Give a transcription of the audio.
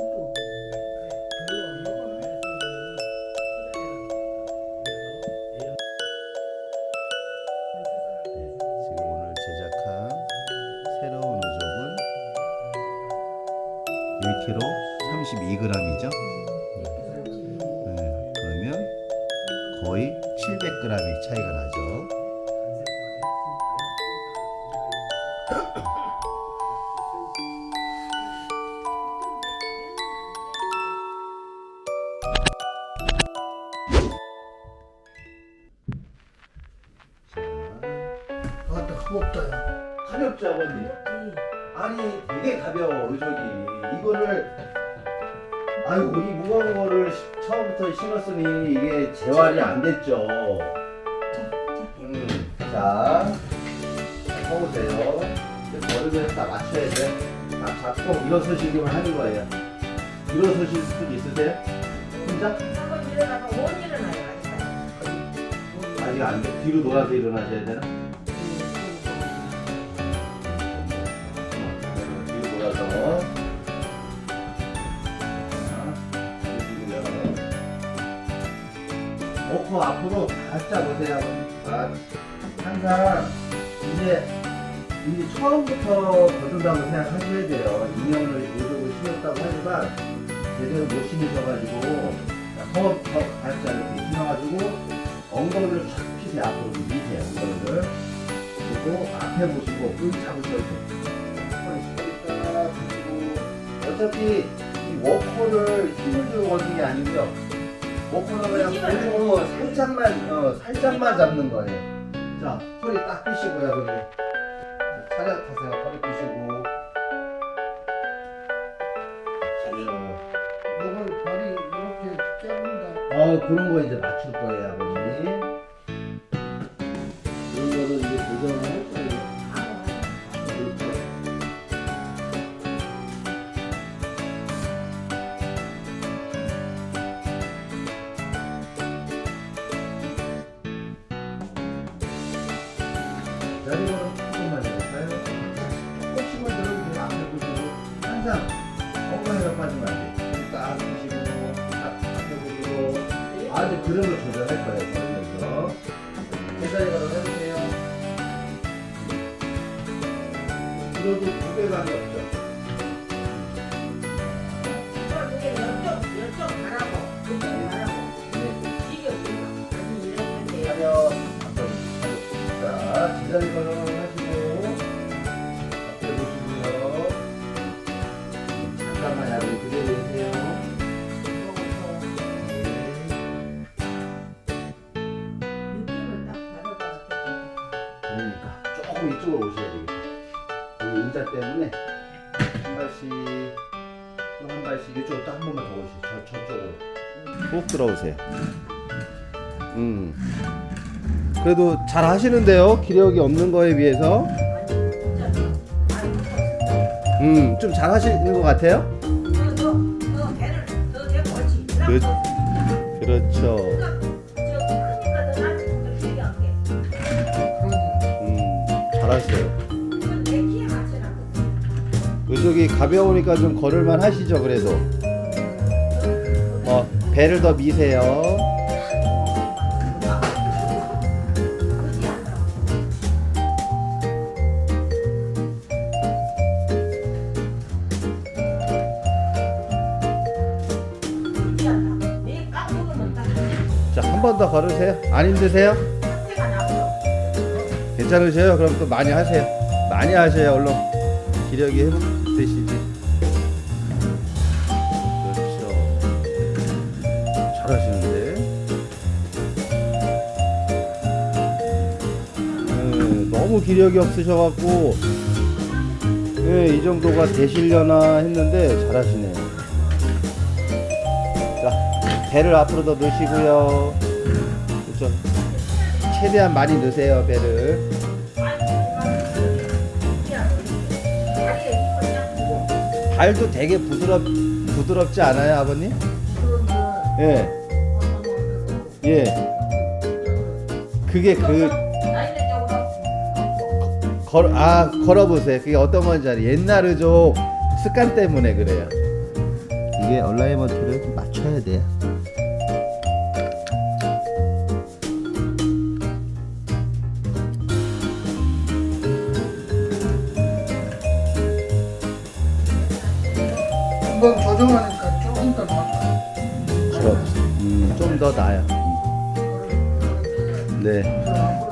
지금 오늘 제작한 새로운 우족은 1kg 32g이죠. 네, 그러면 거의 700g의 차이가 나죠. 무겁다 가볍죠 아버님? 아니 되게 가벼워 의석이 이거를 아이고 이 무거운 거를 시- 처음부터 신었으니 이게 재활이 안 됐죠 음, 자 서보세요 머리를 다 맞춰야 돼 아, 자꾸 일어서시기만 하는 거예요 일어서실 수 있으세요? 혼자? 한번 일어나서 못 일어나요. 아직 안 돼? 뒤로 돌아서 일어나셔야 되나? 어커 앞으로 살짝 보세요 아, 항상 이제 이제 처음부터 거둔다고 생각하셔야 돼요. 2년을 의족을 신었다고 하지만 제대로 못 신으셔가지고 허업 허업 발자 이렇게 신어가지고 엉덩이를 쫙 피세요. 앞으로 미세요 엉덩이를. 그리고 앞에 보시고 끈 잡으셔도 돼요. 어차피 이 워커를 힘을 주고 걷는 게 아니고요 워커는 그냥 보조로 살짝만 어, 살짝만 잡는 거예요. 자 허리 딱 펴시고요 그리 차렷 하세요. 허리 차렷 이걸 발이 이렇게 떼본다 어 그런 거 이제 맞출 거예요 아버님 빠지면 안 여기 딱 보시고 앞- 앞에 보시고 아주 그림을 조절할 거예요 그러면서. 제자리 걸어 해보세요. 들어도 무게감이 없죠. 열 조금 이쪽으로 오셔야 되겠다. 여기 의자 때문에 한 발씩 또 한 발씩 이쪽으로 또 한 번만 더 오시죠. 저 저쪽으로. 꼭 들어오세요. 음. 그래도 잘 하시는데요. 기력이 없는 거에 비해서. 음, 좀 잘 하시는 것 같아요. 그- 그렇죠. 맞춰놨거든. 이쪽이 가벼우니까 좀 걸을만 하시죠. 그래도. 어, 배를 더 미세요. 자, 한 번 더 걸으세요. 안 힘드세요? 괜찮으세요? 그럼 또 많이 하세요. 많이 하셔야 얼른 기력이 회복되시지. 그렇죠. 잘하시는데. 음, 너무 기력이 없으셔갖고 예, 이 정도가 되시려나 했는데 잘하시네요. 자, 배를 앞으로 더 넣으시고요. 그렇죠. 최대한 많이 넣으세요, 배를. 발도 되게 부드럽 부드럽지 않아요, 아버님? 예, 예. 그게 그 걸, 아 걸어보세요. 그게 어떤 건지 알아요. 옛날 의족 습관 때문에 그래요. 이게 얼라이먼트를 좀 맞춰야 돼요. 금방 조정하니까 조금 더 낫다. 그럼 음, 좀 더 나아요. 음. 네.